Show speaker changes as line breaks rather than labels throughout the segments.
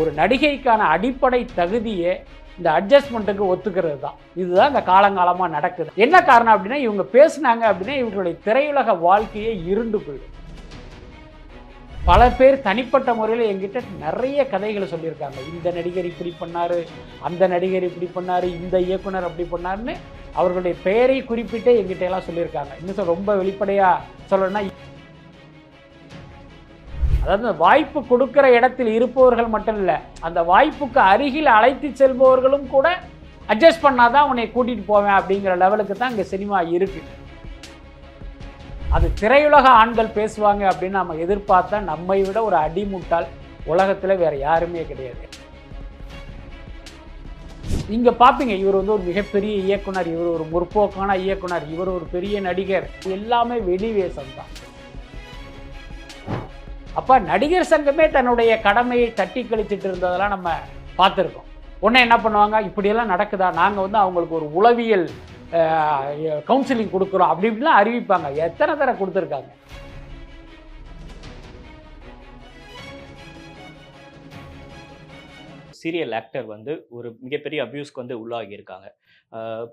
ஒரு நடிகைக்கான அடிப்படை தகுதியே இந்த அட்ஜஸ்ட்மெண்ட்டுக்கு ஒத்துக்கிறது தான். இதுதான் இந்த காலங்காலமாக நடக்குது. என்ன காரணம் அப்படின்னா இவங்க பேசுனாங்க அப்படின்னா இவங்களுடைய திரையுலக வாழ்க்கையே இருண்டு போயிடும். பல பேர் தனிப்பட்ட முறையில் என்கிட்ட நிறைய கதைகளை சொல்லியிருக்காங்க. இந்த நடிகர் இப்படி பண்ணாரு அந்த நடிகர் இப்படி பண்ணாரு இந்த இயக்குனர் அப்படி பண்ணாருன்னு அவர்களுடைய பெயரை குறிப்பிட்டே என்கிட்ட எல்லாம் சொல்லியிருக்காங்க. இன்னும் சொல்ல ரொம்ப வெளிப்படையாக சொல்லணும்னா அதாவது அந்த வாய்ப்பு கொடுக்கிற இடத்தில் இருப்பவர்கள் மட்டும் இல்லை அந்த வாய்ப்புக்கு அருகில் அழைத்து செல்பவர்களும் கூட அட்ஜஸ்ட் பண்ணாதான் உன்னை கூட்டிகிட்டு போவேன் அப்படிங்கிற லெவலுக்கு தான் இங்கே சினிமா இருக்குது அது திரையுலக ஆண்கள் பேசுவாங்க அப்படின்னு நம்ம எதிர்பார்த்தா நம்மை விட ஒரு அடிமுட்டால் உலகத்தில் வேற யாருமே கிடையாது. நீங்கள் பார்ப்பீங்க இவர் வந்து ஒரு மிகப்பெரிய இயக்குனர் இவர் ஒரு முற்போக்கான இயக்குனர் இவர் ஒரு பெரிய நடிகர் எல்லாமே வெளிவேசம் தான் அப்போ நடிகர் சங்கமே தன்னுடைய கடமையை தட்டி கழிச்சிட்டு இருந்ததெல்லாம் நம்ம பார்த்துருக்கோம். உடனே என்ன பண்ணுவாங்க? இப்படியெல்லாம் நடக்குதா? நாங்கள் வந்து அவங்களுக்கு ஒரு உளவியல் கவுன்சிலிங் கொடுக்குறோம் அப்படி இப்படிலாம் அறிவிப்பாங்க. எத்தனை தடவை கொடுத்துருக்காங்க?
சீரியல் ஆக்டர் வந்து ஒரு மிகப்பெரிய அபியூஸ்க்கு வந்து உள்ளாகி இருக்காங்க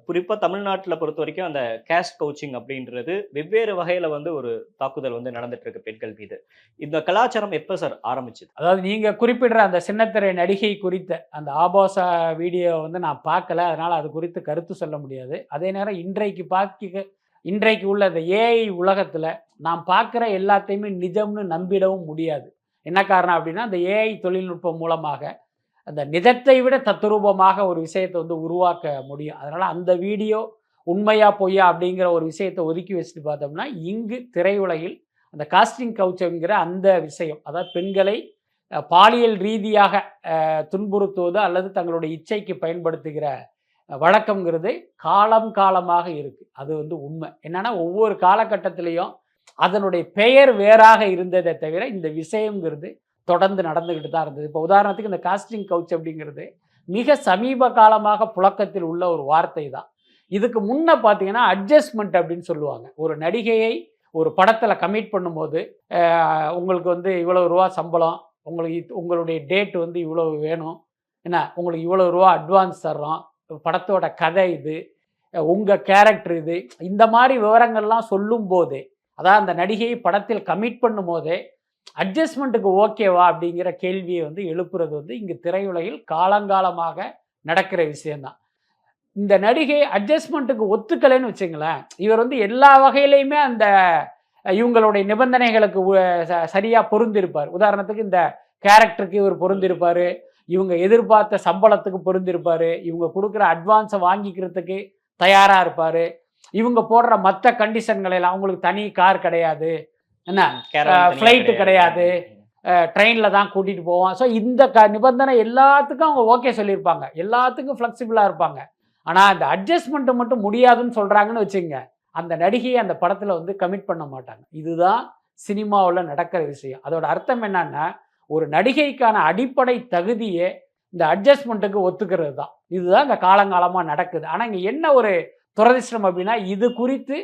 குறிப்பாக தமிழ்நாட்டில் பொறுத்த வரைக்கும் அந்த கேஸ்ட் கோச்சிங் அப்படின்றது வெவ்வேறு வகையில் வந்து ஒரு தாக்குதல் வந்து நடந்துட்டு இருக்கு பெண்கள் மீது. இந்த கலாச்சாரம் எப்போ சார் ஆரம்பிச்சுது?
அதாவது நீங்கள் குறிப்பிடுற அந்த சின்னத்திரை நடிகை குறித்த அந்த ஆபாச வீடியோ வந்து நான் பார்க்கல. அதனால் அது குறித்து கருத்து சொல்ல முடியாது. அதே நேரம் இன்றைக்கு பார்க்க இன்றைக்கு உள்ள இந்த ஏஐ உலகத்தில் நாம் பார்க்குற எல்லாத்தையுமே நிஜம்னு நம்பிடவும் முடியாது. என்ன காரணம் அப்படின்னா அந்த ஏஐ தொழில்நுட்பம் மூலமாக அந்த நிஜத்தை விட தத்துரூபமாக ஒரு விஷயத்தை வந்து உருவாக்க முடியும். அதனால் அந்த வீடியோ உண்மையா பொய்யா அப்படிங்கிற ஒரு விஷயத்தை ஒதுக்கி வச்சுட்டு பார்த்தோம்னா இங்கு திரையுலகில் அந்த காஸ்டிங் கவுச்சங்கிற அந்த விஷயம் அதாவது பெண்களை பாலியல் ரீதியாக துன்புறுத்துவது அல்லது தங்களுடைய இச்சைக்கு பயன்படுத்துகிற அஹ், வழக்கம்ங்கிறது காலம் காலமாக இருக்குது அது வந்து உண்மை. என்னென்னா ஒவ்வொரு காலகட்டத்திலையும் அதனுடைய பெயர் வேறாக இருந்ததை தவிர இந்த விஷயங்கிறது தொடர்ந்து நடந்துக்கிட்டு தான் இருந்தது. இப்போ உதாரணத்துக்கு இந்த காஸ்டிங் கவுச் அப்படிங்கிறது மிக சமீப காலமாக புழக்கத்தில் உள்ள ஒரு வார்த்தை தான். இதுக்கு முன்னே பார்த்தீங்கன்னா அட்ஜஸ்ட்மெண்ட் அப்படின்னு சொல்லுவாங்க. ஒரு நடிகையை ஒரு படத்தில் கமிட் பண்ணும்போது உங்களுக்கு வந்து இவ்வளோ ரூபா சம்பளம் உங்களுக்கு உங்களுடைய டேட் வந்து இவ்வளோ வேணும் என்ன உங்களுக்கு இவ்வளோ ரூபா அட்வான்ஸ் தர்றோம் படத்தோட கதை இது உங்கள் கேரக்டர் இது இந்த மாதிரி விவரங்கள்லாம் சொல்லும் போதே அதாவது அந்த நடிகையை படத்தில் கமிட் பண்ணும் போதே அட்ஜஸ்ட்மெண்ட்டுக்கு ஓகேவா அப்படிங்கிற கேள்வியை வந்து எழுப்புறது வந்து இங்கே திரையுலகில் காலங்காலமாக நடக்கிற விஷயம்தான். இந்த நடிகை அட்ஜஸ்ட்மெண்ட்டுக்கு ஒத்துக்கலைன்னு வச்சுங்களேன் இவர் வந்து எல்லா வகையிலையுமே அந்த இவங்களுடைய நிபந்தனைகளுக்கு உ- ச- பொருந்திருப்பார். உதாரணத்துக்கு இந்த கேரக்டருக்கு இவர் பொருந்திருப்பார் இவங்க எதிர்பார்த்த சம்பளத்துக்கு பொருந்திருப்பார் இவங்க கொடுக்குற அட்வான்ஸை வாங்கிக்கிறதுக்கு தயாராக இருப்பார் இவங்க போடுற மற்ற கண்டிஷன்கள் எல்லாம் அவங்களுக்கு தனி கார் கிடையாது என்ன? flight கிடையாது. ட்ரெயினில் தான் கூட்டிகிட்டு போவோம். ஸோ இந்த க நிபந்தனை எல்லாத்துக்கும் அவங்க ஓகே சொல்லியிருப்பாங்க. எல்லாத்துக்கும் ஃப்ளெக்சிபிளாக இருப்பாங்க. ஆனால் அந்த அட்ஜஸ்ட்மெண்ட்டு மட்டும் முடியாதுன்னு சொல்கிறாங்கன்னு வச்சுங்க அந்த நடிகையை அந்த படத்தில் வந்து கமிட் பண்ண மாட்டாங்க. இதுதான் சினிமாவில் நடக்கிற விஷயம். அதோட அர்த்தம் என்னன்னா ஒரு நடிகைக்கான அடிப்படை தகுதியே இந்த அட்ஜஸ்ட்மெண்ட்டுக்கு ஒத்துக்கிறது தான். இதுதான் இந்த காலங்காலமாக நடக்குது. ஆனால் இங்கே என்ன ஒரு துரதிர்ஷ்டம் அப்படின்னா இது குறித்து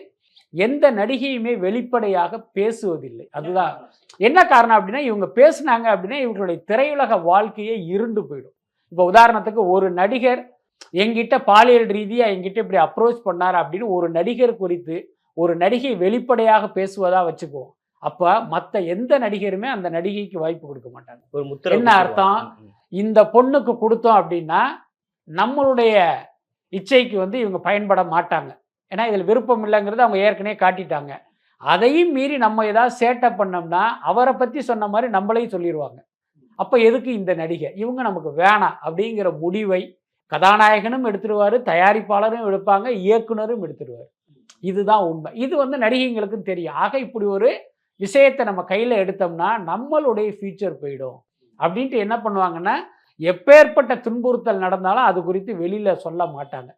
எந்த நடிகையுமே வெளிப்படையாக பேசுவதில்லை. அதுதான். என்ன காரணம் அப்படின்னா இவங்க பேசுனாங்க அப்படின்னா இவங்களுடைய திரையுலக வாழ்க்கையே இருண்டு போயிடும். இப்போ உதாரணத்துக்கு ஒரு நடிகர் எங்கிட்ட பாலியல் ரீதியாக எங்கிட்ட இப்படி அப்ரோச் பண்ணார் அப்படின்னு ஒரு நடிகர் குறித்து ஒரு நடிகை வெளிப்படையாக பேசுவதா வச்சுக்குவோம். அப்போ மற்ற எந்த நடிகருமே அந்த நடிகைக்கு வாய்ப்பு கொடுக்க மாட்டாங்க.
ஒரு முத்திரை
என்ன அர்த்தம்? இந்த பொண்ணுக்கு கொடுத்தோம் அப்படின்னா நம்மளுடைய இச்சைக்கு வந்து இவங்க பயன்பட மாட்டாங்க. ஏன்னா இதில் விருப்பம் இல்லைங்கிறது அவங்க ஏற்கனவே காட்டிட்டாங்க. அதையும் மீறி நம்ம ஏதாவது சேட்டை பண்ணோம்னா அவரை பற்றி சொன்ன மாதிரி நம்மளையும் சொல்லிடுவாங்க அப்போ எதுக்கு இந்த நடிகை? இவங்க நமக்கு வேணாம் அப்படிங்கிற முடிவை கதாநாயகனும் எடுத்துடுவார் தயாரிப்பாளரும் எடுப்பாங்க இயக்குனரும் எடுத்துடுவார் இதுதான் உண்மை. இது வந்து நடிகைங்களுக்கும் தெரியும். ஆக இப்படி ஒரு விஷயத்தை நம்ம கையில் எடுத்தோம்னா நம்மளுடைய ஃபியூச்சர் போயிடும். அப்படின்ட்டு என்ன பண்ணுவாங்கன்னா எப்பேற்பட்ட துன்புறுத்தல் நடந்தாலும் அது குறித்து வெளியில் சொல்ல மாட்டாங்க.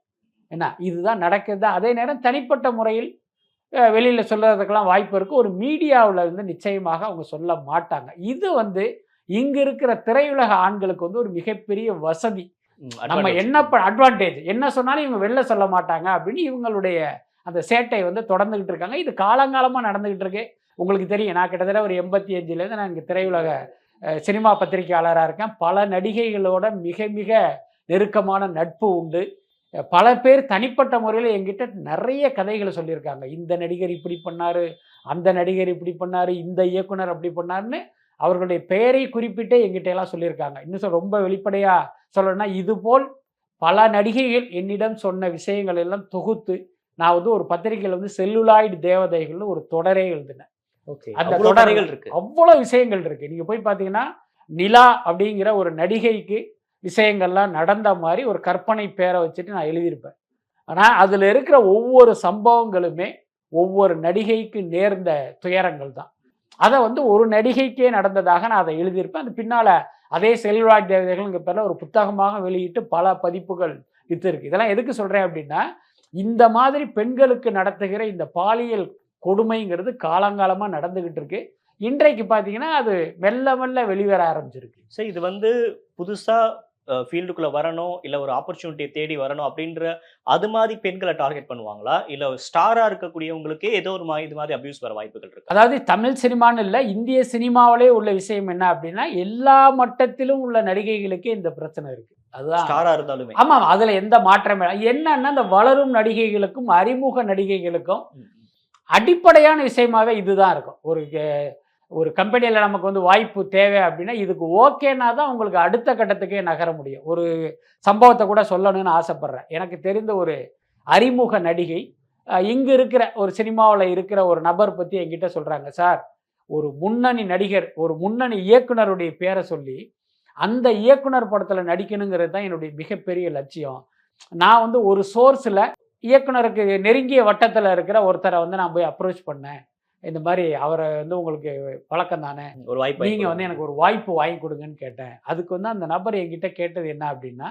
என்ன? இதுதான் நடக்கிறது அதே நேரம் தனிப்பட்ட முறையில் வெளியில் சொல்கிறதுக்கெல்லாம் வாய்ப்பு இருக்குது ஒரு மீடியாவில் வந்து நிச்சயமாக அவங்க சொல்ல மாட்டாங்க. இது வந்து இங்கே இருக்கிற திரையுலக ஆண்களுக்கு வந்து ஒரு மிகப்பெரிய வசதி. நம்ம என்ன அட்வான்டேஜ் என்ன சொன்னாலும் இவங்க வெளில சொல்ல மாட்டாங்க அப்படின்னு இவங்களுடைய அந்த சேட்டை வந்து தொடர்ந்துகிட்டு இருக்காங்க. இது காலங்காலமாக நடந்துகிட்டு இருக்கு. உங்களுக்கு தெரியும் நான் கிட்டத்தட்ட ஒரு எண்பத்தி அஞ்சுலேருந்து நான் இங்கே திரையுலக சினிமா பத்திரிகையாளராக இருக்கேன். பல நடிகைகளோட மிக மிக நெருக்கமான நட்பு உண்டு. பல பேர் தனிப்பட்ட முறையில் என்கிட்ட நிறைய கதைகளை சொல்லியிருக்காங்க. இந்த நடிகர் இப்படி பண்ணாரு அந்த நடிகர் இப்படி பண்ணாரு இந்த இயக்குனர் அப்படி பண்ணாருன்னு அவர்களுடைய பெயரை குறிப்பிட்டே எங்கிட்ட எல்லாம் சொல்லியிருக்காங்க. இன்னும் ரொம்ப வெளிப்படையா சொல்லணும்னா இதுபோல் பல நடிகைகள் என்னிடம் சொன்ன விஷயங்கள் எல்லாம் தொகுத்து நான் வந்து ஒரு பத்திரிகையில் வந்து செல்லுலாய்டு தேவதைகள்னு ஒரு தொடரே எழுதினேன்.
ஓகே.
அந்த தொடர்கள்
இருக்கு.
அவ்வளோ விஷயங்கள் இருக்கு. நீங்க போய் பார்த்தீங்கன்னா நிலா அப்படிங்கிற ஒரு நடிகைக்கு விஷயங்கள்லாம் நடந்த மாதிரி ஒரு கற்பனை பேரை வச்சுட்டு நான் எழுதியிருப்பேன். ஆனால் அதில் இருக்கிற ஒவ்வொரு சம்பவங்களுமே ஒவ்வொரு நடிகைக்கு நேர்ந்த துயரங்கள் தான். அதை வந்து ஒரு நடிகைக்கே நடந்ததாக நான் அதை எழுதியிருப்பேன். அது பின்னால் அதே செல்வராஜ் தேவதைகள்ங்கிற பேரில் ஒரு புத்தகமாக வெளியிட்டு பல பதிப்புகள் வித்து இருக்கு இதெல்லாம் எதுக்கு சொல்கிறேன் அப்படின்னா இந்த மாதிரி பெண்களுக்கு நடத்துகிற இந்த பாலியல் கொடுமைங்கிறது காலங்காலமாக நடந்துக்கிட்டு இருக்கு. இன்றைக்கு பார்த்தீங்கன்னா அது மெல்ல மெல்ல வெளிவர ஆரம்பிச்சிருக்கு.
சரி இது வந்து புதுசாக ஃபீல்டுக்குள்ள வரணும் இல்ல ஒரு ஆப்பர்ச்சுனிட்டியை தேடி வரணும் அப்படின்ற அது மாதிரி பெண்களை டார்கெட் பண்ணுவாங்களா? இல்ல ஸ்டாரா இருக்கக்கூடியவங்களுக்கே ஏதோ ஒரு மாதிரி இது மாதிரி அபியூஸ் வர வாய்ப்புகள் இருக்கு?
அதாவது தமிழ் சினிமான்னு இல்லை இந்திய சினிமாவிலே உள்ள விஷயம் என்ன அப்படின்னா எல்லா மட்டத்திலும் உள்ள நடிகைகளுக்கு இந்த பிரச்சனை இருக்கு. அதுதான்.
ஸ்டாரா இருந்தாலுமே.
ஆமாம் அதுல எந்த மாற்றமே. என்னன்னா இந்த வளரும் நடிகைகளுக்கும் அறிமுக நடிகைகளுக்கும். அடிப்படையான விஷயமாவே இதுதான் இருக்கும். ஒரு ஒரு கம்பெனியில் நமக்கு வந்து வாய்ப்பு தேவை அப்படின்னா இதுக்கு ஓகேனா தான் உங்களுக்கு அடுத்த கட்டத்துக்கே நகர முடியும். ஒரு சம்பவத்தை கூட சொல்லணும்னு ஆசைப்பட்றேன். எனக்கு தெரிந்த ஒரு அறிமுக நடிகை இங்கே இருக்கிற ஒரு சினிமாவில் இருக்கிற ஒரு நபர் பற்றி என்கிட்ட சொல்கிறாங்க சார் ஒரு முன்னணி நடிகர் ஒரு முன்னணி இயக்குனருடைய பேரை சொல்லி அந்த இயக்குனர் படத்தில் நடிக்கணுங்கிறது தான் என்னுடைய மிகப்பெரிய லட்சியம். நான் வந்து ஒரு சோர்ஸில் இயக்குனருக்கு நெருங்கிய வட்டத்தில் இருக்கிற ஒருத்தரை வந்து நான் போய் அப்ரோச் பண்ணேன். இந்த மாதிரி அவரை வந்து உங்களுக்கு பழக்கம் தானே?
ஒரு வாய்ப்பு
நீங்கள் வந்து எனக்கு ஒரு வாய்ப்பு வாங்கி கொடுங்கன்னு கேட்டேன். அதுக்கு வந்து அந்த நபர் என்கிட்ட கேட்டது என்ன அப்படின்னா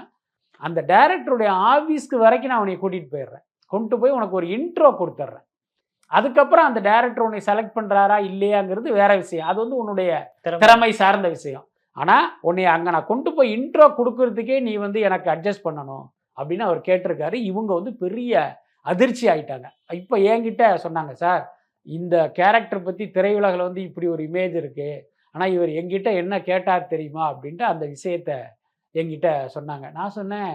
அந்த டைரக்டருடைய ஆஃபீஸ்க்கு வரைக்கும் நான் உன்னை கூட்டிகிட்டு போயிடுறேன். கொண்டு போய் உனக்கு ஒரு இன்ட்ரோ கொடுத்துட்றேன். அதுக்கப்புறம் அந்த டைரக்டர் உன்னை செலக்ட் பண்ணுறாரா இல்லையாங்கிறது வேற விஷயம். அது வந்து உன்னுடைய
திறமை.
சார்ந்த விஷயம். ஆனால் உன்னை அங்கே நான் கொண்டு போய் இன்ட்ரோ கொடுக்கறதுக்கே நீ வந்து எனக்கு அட்ஜஸ்ட் பண்ணணும் அப்படின்னு அவர் கேட்டிருக்காரு. இவங்க வந்து பெரிய அதிர்ச்சி ஆயிட்டாங்க. இப்போ என்கிட்ட சொன்னாங்க சார் இந்த கேரக்டர் பற்றி திரையுலகில் வந்து இப்படி ஒரு இமேஜ் இருக்குது ஆனால் இவர் எங்கிட்ட என்ன கேட்டார் தெரியுமா அப்படின்ட்டு அந்த விஷயத்த எங்கிட்ட சொன்னாங்க. நான் சொன்னேன்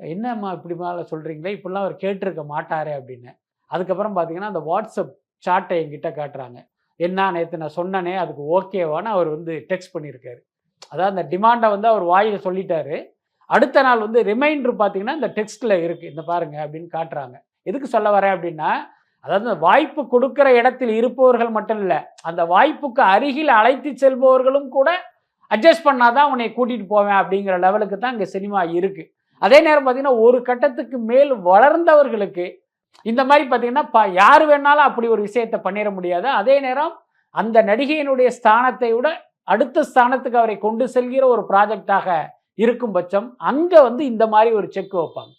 என்னம்மா இப்படி மேலே சொல்கிறீங்களே இப்படிலாம் அவர் கேட்டிருக்க மாட்டாரே அப்படின்னு. அதுக்கப்புறம் பார்த்தீங்கன்னா அந்த வாட்ஸ்அப் சாட்டை எங்கிட்ட காட்டுறாங்க. என்ன நேற்று நான் சொன்னனே அதுக்கு ஓகேவான்னு அவர் வந்து டெக்ஸ்ட் பண்ணியிருக்காரு. அதாவது அந்த டிமாண்டை வந்து அவர் வாயில் சொல்லிட்டாரு. அடுத்த நாள் வந்து ரிமைண்டர் பார்த்தீங்கன்னா இந்த டெக்ஸ்ட்டில் இருக்குது இந்த பாருங்க அப்படின்னு காட்டுறாங்க. எதுக்கு சொல்ல வரேன் அப்படின்னா அதாவது வாய்ப்பு கொடுக்கிற இடத்தில் இருப்பவர்கள் மட்டும் இல்லை அந்த வாய்ப்புக்கு அருகில் அழைத்து செல்பவர்களும் கூட அட்ஜஸ்ட் பண்ணாதான் உன்னை கூட்டிகிட்டு போவேன் அப்படிங்கிற லெவலுக்கு தான் இங்கே சினிமா இருக்குது அதே நேரம் பார்த்தீங்கன்னா ஒரு கட்டத்துக்கு மேல் வளர்ந்தவர்களுக்கு இந்த மாதிரி பார்த்தீங்கன்னா ப யார் வேணாலும் அப்படி ஒரு விஷயத்தை பண்ணிட முடியாது. அதே நேரம் அந்த நடிகையினுடைய ஸ்தானத்தை விட அடுத்த ஸ்தானத்துக்கு அவரை கொண்டு செல்கிற ஒரு ப்ராஜெக்டாக இருக்கும் பட்சம் அங்கே வந்து இந்த மாதிரி ஒரு செக் வைப்பாங்க.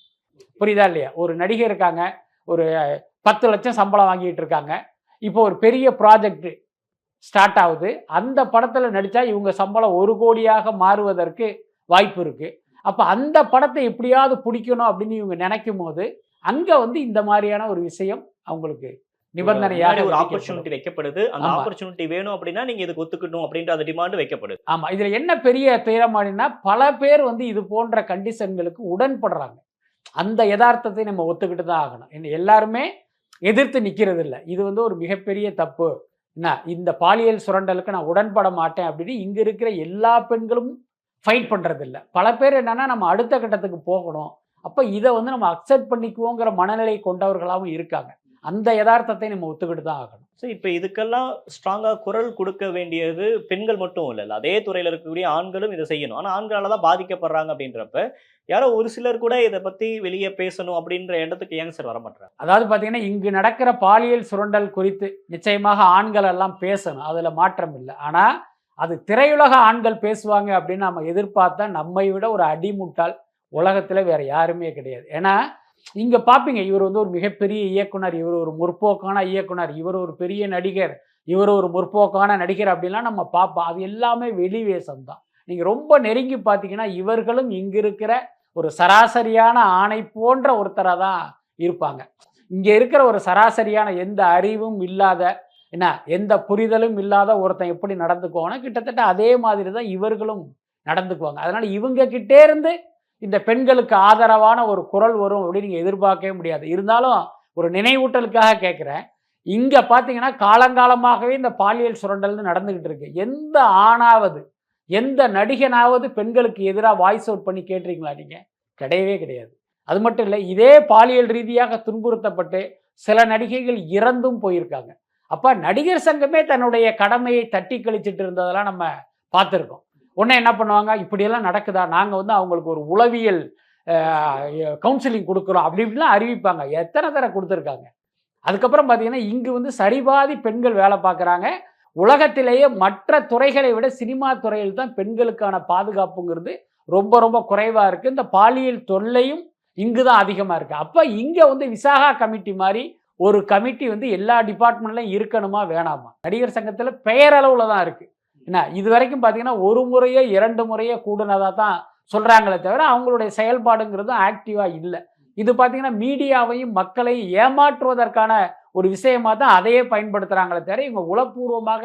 புரியுதா இல்லையா? ஒரு நடிகை இருக்காங்க ஒரு பத்து லட்சம் சம்பளம் வாங்கிட்டு இருக்காங்க. இப்போ ஒரு பெரிய ப்ராஜெக்ட் ஸ்டார்ட் ஆகுது. அந்த படத்தில் நடித்தா இவங்க சம்பளம் ஒரு கோடியாக மாறுவதற்கு வாய்ப்பு இருக்குது அப்போ அந்த படத்தை எப்படியாவது பிடிக்கணும் அப்படின்னு இவங்க நினைக்கும் போது அங்கே வந்து இந்த மாதிரியான ஒரு விஷயம் அவங்களுக்கு நிபந்தனையாக
ஒரு. ஆப்பர்ச்சுனிட்டி வைக்கப்படுது. அந்த. ஆப்பர்ச்சுனிட்டி வேணும் அப்படின்னா நீங்க இதுக்கு ஒத்துக்கணும் அப்படின்ற அந்த டிமாண்ட் வைக்கப்படுது
ஆமா. இதுல என்ன பெரிய துயரமாடினா பல பேர் வந்து இது போன்ற கண்டிஷன்களுக்கு உடன்படுறாங்க. அந்த யதார்த்தத்தை நம்ம ஒத்துக்கிட்டு தான் ஆகணும் எல்லாருமே எதிர்த்து நிற்கிறது இல்லை இது வந்து ஒரு மிகப்பெரிய தப்பு. என்ன? இந்த பாலியல் சுரண்டலுக்கு நான் உடன்பட மாட்டேன் அப்படின்னு இங்கே இருக்கிற எல்லா பெண்களும் ஃபைட் பண்ணுறது இல்லை பல பேர் என்னென்னா நம்ம அடுத்த கட்டத்துக்கு போகணும். அப்போ இதை வந்து நம்ம அக்செப்ட் பண்ணிக்குவோங்கிற மனநிலை கொண்டவர்களாகவும் இருக்காங்க. அந்த யதார்த்தத்தை நம்ம ஒத்துக்கிட்டு தான் ஆகணும்.
ஸோ இப்போ இதுக்கெல்லாம் ஸ்ட்ராங்காக குரல் கொடுக்க வேண்டியது பெண்கள் மட்டும் இல்லை அதே துறையில் இருக்கக்கூடிய ஆண்களும் இதை செய்யணும். ஆனால் ஆண்களால் தான் பாதிக்கப்படுறாங்க அப்படின்றப்ப யாரோ ஒரு சிலர் கூட இதை பற்றி வெளியே பேசணும் அப்படின்ற இடத்துக்கு ஏங்க சார் வர மாட்டாங்க
அதாவது பார்த்தீங்கன்னா இங்கு நடக்கிற பாலியல் சுரண்டல் குறித்து நிச்சயமாக ஆண்கள் எல்லாம் பேசணும். அதில் மாற்றம் இல்லை. ஆனால் அது திரையுலக ஆண்கள் பேசுவாங்க அப்படின்னு நம்ம எதிர்பார்த்தா நம்மை விட ஒரு அடிமுட்டால் உலகத்தில் வேறு யாருமே கிடையாது. ஏன்னா இங்கே பார்ப்பீங்க இவர் வந்து ஒரு மிகப்பெரிய இயக்குனர் இவர் ஒரு முற்போக்கான இயக்குனர் இவர் ஒரு பெரிய நடிகர் இவர் ஒரு முற்போக்கான நடிகர் அப்படின்லாம் நம்ம பார்ப்போம் அது எல்லாமே வெளிவேசம் தான். நீங்கள் ரொம்ப நெருங்கி பார்த்தீங்கன்னா இவர்களும் இங்கே இருக்கிற ஒரு சராசரியான ஆணை போன்ற ஒருத்தராக தான் இருப்பாங்க. இங்கே இருக்கிற ஒரு சராசரியான எந்த அறிவும் இல்லாத என்ன எந்த புரிதலும் இல்லாத ஒருத்தன் எப்படி நடந்துக்குவாங்கன்னா கிட்டத்தட்ட அதே மாதிரி தான் இவர்களும் நடந்துக்குவாங்க. அதனால இவங்க கிட்டே இருந்து இந்த பெண்களுக்கு ஆதரவான ஒரு குரல் வரும் அப்படின்னு நீங்கள் எதிர்பார்க்கவே முடியாது. இருந்தாலும் ஒரு நினைவூட்டலுக்காக கேட்குறேன் இங்கே பார்த்தீங்கன்னா காலங்காலமாகவே இந்த பாலியல் சுரண்டல்னு நடந்துக்கிட்டு இருக்கு. எந்த ஆணாவது எந்த நடிகனாவது பெண்களுக்கு எதிராக வாய்ஸ் அவுட் பண்ணி கேட்டிருக்கீங்களா நீங்கள் கிடையவே கிடையாது. அது மட்டும் இல்லை இதே பாலியல் ரீதியாக துன்புறுத்தப்பட்டு சில நடிகைகள் இறந்தும் போயிருக்காங்க. அப்போ நடிகர் சங்கமே தன்னுடைய கடமையை தட்டி கழிச்சிட்டு இருந்ததெல்லாம் நம்ம பார்த்துருக்கோம். உடனே என்ன பண்ணுவாங்க? இப்படியெல்லாம் நடக்குதா? நாங்கள் வந்து அவங்களுக்கு ஒரு உளவியல் கவுன்சிலிங் கொடுக்குறோம். அப்படி இப்படிலாம் அறிவிப்பாங்க. எத்தனை தடவை கொடுத்துருக்காங்க? அதுக்கப்புறம் பார்த்தீங்கன்னா இங்கு வந்து சரிபாதி பெண்கள் வேலை பார்க்குறாங்க. உலகத்திலேயே மற்ற துறைகளை விட சினிமா துறையில் தான் பெண்களுக்கான பாதுகாப்புங்கிறது ரொம்ப ரொம்ப குறைவாக இருக்குது இந்த பாலியல் தொல்லையும் இங்கு தான் அதிகமாக இருக்குது அப்போ இங்கே வந்து விசாகா கமிட்டி மாதிரி ஒரு கமிட்டி வந்து எல்லா டிபார்ட்மெண்ட்லையும் இருக்கணுமா வேணாமா? நடிகர் சங்கத்தில் பெயரளவில் தான் இருக்குது என்ன இது வரைக்கும் பார்த்தீங்கன்னா ஒரு முறையோ இரண்டு முறையோ கூடுனதாக தான் சொல்கிறாங்களே தவிர அவங்களுடைய செயல்பாடுங்கிறது ஆக்டிவாக இல்லை. இது பார்த்தீங்கன்னா மீடியாவையும் மக்களையும் ஏமாற்றுவதற்கான ஒரு விஷயமா தான் அதையே பயன்படுத்துகிறாங்களே தவிர இவங்க உளப்பூர்வமாக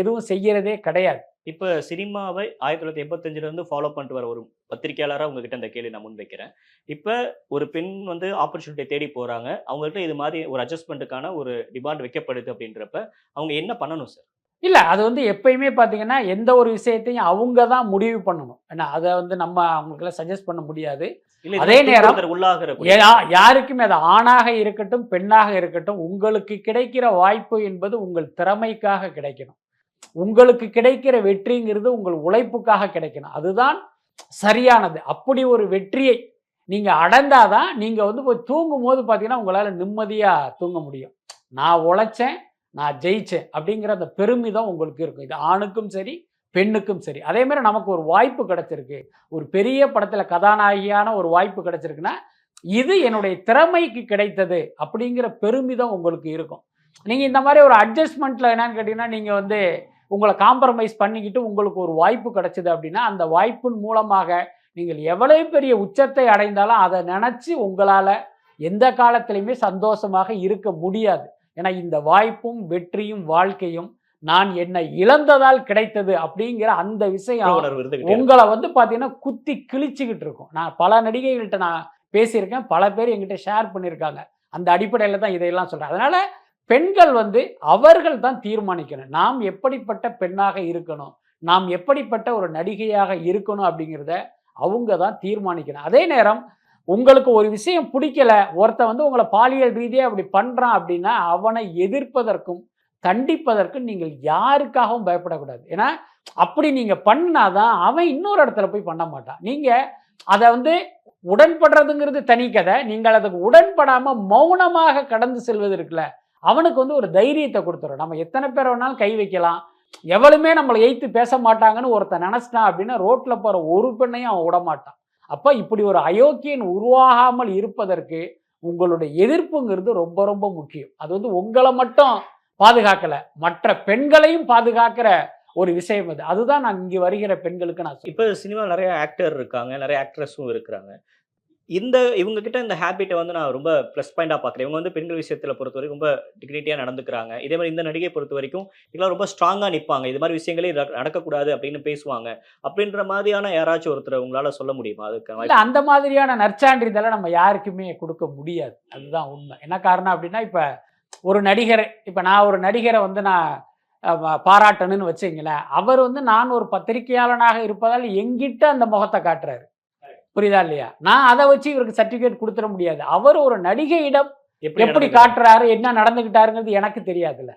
எதுவும் செய்கிறதே கிடையாது.
இப்போ சினிமாவை ஆயிரத்தி தொள்ளாயிரத்தி எண்பத்தஞ்சிலேருந்து ஃபாலோ பண்ணிட்டு வர ஒரு பத்திரிகையாளராக உங்ககிட்ட இந்த கேள்வி நான் முன்வைக்கிறேன் இப்போ ஒரு பெண் வந்து ஆப்பர்ச்சுனிட்டி தேடி போகிறாங்க அவங்கள்ட்ட இது மாதிரி ஒரு அட்ஜஸ்ட்மெண்ட்டுக்கான ஒரு டிமாண்ட் வைக்கப்படுது அப்படின்றப்ப அவங்க என்ன பண்ணணும் சார்
இல்லை அது வந்து எப்பயுமே பார்த்தீங்கன்னா எந்த ஒரு விஷயத்தையும் அவங்க தான் முடிவு பண்ணணும். ஏன்னா அதை வந்து நம்ம அவங்களுக்கெல்லாம் சஜஸ்ட் பண்ண முடியாது. அதே நேரம்
உள்ளாகிற
யாருக்குமே அது ஆணாக இருக்கட்டும் பெண்ணாக இருக்கட்டும் உங்களுக்கு கிடைக்கிற வாய்ப்பு என்பது உங்கள் திறமைக்காக கிடைக்கணும். உங்களுக்கு கிடைக்கிற வெற்றிங்கிறது உங்கள் உழைப்புக்காக கிடைக்கணும். அதுதான் சரியானது. அப்படி ஒரு வெற்றியை நீங்க அடைந்தாதான் நீங்க வந்து போய் தூங்கும் போது பார்த்தீங்கன்னா உங்களால நிம்மதியா தூங்க முடியும். நான் உழைச்சேன் நான் ஜெயிச்சேன் அப்படிங்கிற அந்த பெருமிதம் உங்களுக்கு இருக்கும். இது ஆணுக்கும் சரி பெண்ணுக்கும் சரி. அதே மாதிரி நமக்கு ஒரு வாய்ப்பு கிடைச்சிருக்கு. ஒரு பெரிய படத்தில் கதாநாயகியான ஒரு வாய்ப்பு கிடைச்சிருக்குன்னா இது என்னுடைய திறமைக்கு கிடைத்தது அப்படிங்கிற பெருமிதம் உங்களுக்கு இருக்கும். நீங்கள் இந்த மாதிரி ஒரு அட்ஜஸ்ட்மெண்ட்டில் என்னன்னு கேட்டிங்கன்னா நீங்கள் வந்து உங்களை காம்ப்ரமைஸ் பண்ணிக்கிட்டு உங்களுக்கு ஒரு வாய்ப்பு கிடைச்சிது அப்படின்னா அந்த வாய்ப்பின் மூலமாக நீங்கள் எவ்வளவு பெரிய உச்சத்தை அடைந்தாலும் அதை நினச்சி உங்களால் எந்த காலத்திலையுமே சந்தோஷமாக இருக்க முடியாது. ஏன்னா இந்த வாய்ப்பும் வெற்றியும் வாழ்க்கையும் நான் என்னை இழந்ததால் கிடைத்தது அப்படிங்கிற அந்த விஷயம் உங்களை வந்து பார்த்தீங்கன்னா குத்தி கிழிச்சுக்கிட்டு இருக்கும். நான் பல நடிகைகள்கிட்ட நான் பேசியிருக்கேன். பல பேர் என்கிட்ட ஷேர் பண்ணியிருக்காங்க. அந்த அடிப்படையில் தான் இதையெல்லாம் சொல்கிறேன் அதனால பெண்கள் வந்து அவர்கள் தான் தீர்மானிக்கணும். நாம் எப்படிப்பட்ட பெண்ணாக இருக்கணும்? நாம் எப்படிப்பட்ட ஒரு நடிகையாக இருக்கணும் அப்படிங்கிறத அவங்க தான் தீர்மானிக்கணும். அதே நேரம் உங்களுக்கு ஒரு விஷயம் பிடிக்கல ஒருத்தன் வந்து உங்களை பாலியல் ரீதியாக அப்படி பண்ணுறான் அப்படின்னா அவனை எதிர்ப்பதற்கும் தண்டிப்பதற்கும் நீங்கள் யாருக்காகவும் பயப்படக்கூடாது. ஏன்னா அப்படி நீங்கள் பண்ணாதான் அவன் இன்னொரு இடத்துல போய் பண்ண மாட்டான். நீங்கள் அதை வந்து உடன்படுறதுங்கிறது தனி கதை. நீங்கள் அதுக்கு உடன்படாமல் மௌனமாக கடந்து செல்வது இருக்குல்ல அவனுக்கு வந்து ஒரு தைரியத்தை கொடுத்துரும். நம்ம எத்தனை பேர் வேணாலும் கை வைக்கலாம். எவளுமே நம்மளை எய்த்து பேச மாட்டாங்கன்னு ஒருத்தன் நினச்சிட்டான் அப்படின்னா ரோட்டில் போகிற ஒரு பெண்ணையும் அவன் விட மாட்டான் அப்போ இப்படி ஒரு அயோக்கியன் உருவாகாமல் இருப்பதற்கு உங்களுடைய எதிர்ப்புங்கிறது ரொம்ப ரொம்ப முக்கியம். அது வந்து உங்களை மட்டும் பாதுகாக்கலை மற்ற பெண்களையும் பாதுகாக்கிற ஒரு விஷயம் அது. அதுதான் நான் இங்கே வருகிற பெண்களுக்கு நான்
இப்போ சினிமாவில் நிறைய ஆக்டர் இருக்காங்க நிறைய ஆக்ட்ரஸும் இருக்கிறாங்க. இந்த இவங்க கிட்ட இந்த ஹேபிட்டை வந்து நான் ரொம்ப ப்ளஸ் பாயிண்டாக பார்க்குறேன் இவங்க வந்து பெண்கள் விஷயத்தில் பொறுத்த வரைக்கும் ரொம்ப டிக்னிட்டியாக நடந்துக்கிறாங்க. இதே மாதிரி இந்த நடிகை பொறுத்த வரைக்கும் இதெல்லாம் ரொம்ப ஸ்ட்ராங்காக நிற்பாங்க இது மாதிரி விஷயங்களே நடக்கக்கூடாது அப்படின்னு பேசுவாங்க. அப்படின்ற மாதிரியான யாராச்சும் ஒருத்தர் உங்களால் சொல்ல முடியுமா? அதுக்கு
அந்த மாதிரியான நற்சான்றிதழை நம்ம யாருக்குமே கொடுக்க முடியாது. அதுதான் உண்மை. என்ன காரணம் அப்படின்னா இப்போ ஒரு நடிகரை இப்போ நான் ஒரு நடிகரை வந்து நான் பாராட்டணும்னு வச்சுங்களேன். அவர் வந்து நான் ஒரு பத்திரிகையாளனாக இருப்பதால் எங்கிட்ட அந்த முகத்தை காட்டுறாரு. புரியுதா இல்லையா? நான் அதை வச்சு இவருக்கு சர்டிஃபிகேட் கொடுத்துட முடியாது. அவர் ஒரு நடிகையிடம் எப்படி? காட்டுறாரு என்ன நடந்துக்கிட்டாருங்கிறது எனக்கு தெரியாதுல்ல.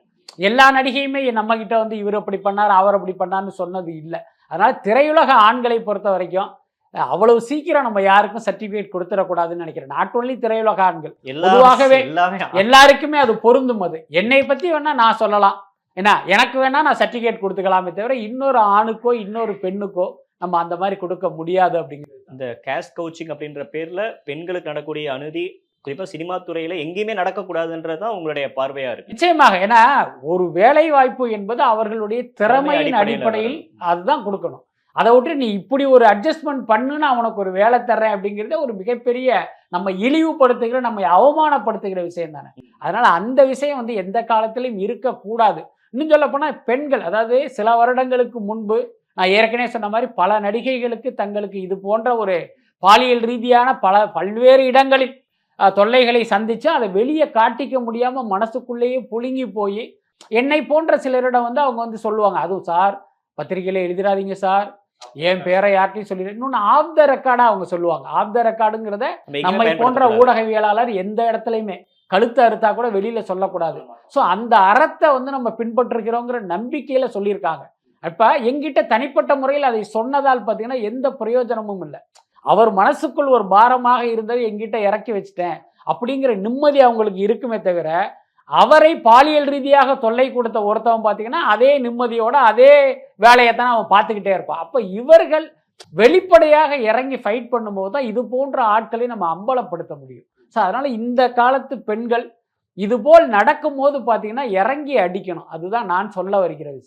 எல்லா நடிகையுமே நம்ம கிட்ட வந்து இவர் அப்படி பண்ணார் அவர் அப்படி பண்ணார்னு சொன்னது இல்லை. அதனால திரையுலக ஆண்களை பொறுத்த வரைக்கும் அவ்வளவு சீக்கிரம் நம்ம யாருக்கும் சர்டிஃபிகேட் கொடுத்துடக்கூடாதுன்னு நினைக்கிறேன். நாட் ஒன்லி திரையுலக ஆண்கள்.
எல்லா
பொதுவாகவே
எல்லாமே
எல்லாருக்குமே அது பொருந்தும் அது. என்னை பத்தி வேணா நான் சொல்லலாம். என்ன எனக்கு வேணா நான் சர்டிஃபிகேட் கொடுத்துக்கலாமே தவிர இன்னொரு ஆணுக்கோ இன்னொரு பெண்ணுக்கோ நம்ம அந்த மாதிரி கொடுக்க முடியாது அப்படிங்கிறது
இந்த கேஸ்ட் கவுச்சிங் அப்படின்ற பேர்ல பெண்களுக்கு நடக்கக்கூடிய அநீதி குறிப்பா சினிமா துறையில எங்கேயுமே நடக்கக்கூடாதுன்றதுதான் உங்களுடைய பார்வையா இருக்கு.
நிச்சயமாக. ஏன்னா ஒரு வேலை வாய்ப்பு என்பது அவர்களுடைய திறமையின்
அடிப்படையில
அதுதான் கொடுக்கணும். அதை விட்டு நீ இப்படி ஒரு அட்ஜஸ்ட்மெண்ட் பண்ணுன்னு அவனுக்கு ஒரு வேலை தர்றேன் அப்படிங்கிறதே ஒரு மிகப்பெரிய நம்ம இழிவுபடுத்துகிற நம்ம அவமானப்படுத்துகிற விஷயம் தானே. அதனால அந்த விஷயம் வந்து எந்த காலத்திலும் இருக்கக்கூடாது. இன்னும் சொல்ல போனா பெண்கள் அதாவது சில வருடங்களுக்கு முன்பு நான் ஏற்கனவே சொன்ன மாதிரி பல நடிகைகளுக்கு தங்களுக்கு இது போன்ற ஒரு பாலியல் ரீதியான பல பல்வேறு இடங்களில் தொல்லைகளை சந்திச்சு அதை வெளியே காட்டிக்க முடியாம மனசுக்குள்ளேயே புழுங்கி போய் என்னை போன்ற சிலரிடம் வந்து அவங்க வந்து சொல்லுவாங்க அதுவும் சார் பத்திரிகையில எழுதிடாதீங்க சார் என் பேரை யார்ட்டையும் சொல்லி இன்னொன்று ஆஃப் த ரெக்கார்டாக அவங்க சொல்லுவாங்க. ஆஃப் த ரெக்கார்டுங்கிறத
நம்ம
போன்ற. ஊடகவியலாளர் எந்த இடத்துலையுமே கழுத்து அறுத்தா கூட வெளியில சொல்லக்கூடாது. ஸோ அந்த அறத்தை வந்து நம்ம பின்பற்றுகிறோங்கிற நம்பிக்கையில சொல்லியிருக்காங்க. அப்போ எங்கிட்ட தனிப்பட்ட முறையில் அதை சொன்னதால் பார்த்தீங்கன்னா எந்த பிரயோஜனமும் இல்லை. அவர் மனசுக்குள் ஒரு பாரமாக இருந்ததை எங்கிட்ட இறக்கி வச்சுட்டேன் அப்படிங்கிற நிம்மதி அவங்களுக்கு இருக்குமே தவிர அவரை பாலியல் ரீதியாக தொல்லை கொடுத்த ஒருத்தவன் பார்த்தீங்கன்னா அதே நிம்மதியோட அதே வேலையை தான் அவன் பார்த்துக்கிட்டே இருப்பான். அப்போ இவர்கள் வெளிப்படையாக இறங்கி ஃபைட் பண்ணும்போது தான் இது போன்ற ஆட்களை நம்ம அம்பலப்படுத்த முடியும். ஸோ அதனால் இந்த காலத்து பெண்கள் இதுபோல் நடக்கும்போது பார்த்தீங்கன்னா இறங்கி அடிக்கணும். அதுதான் நான் சொல்ல வருகிற விஷயம்.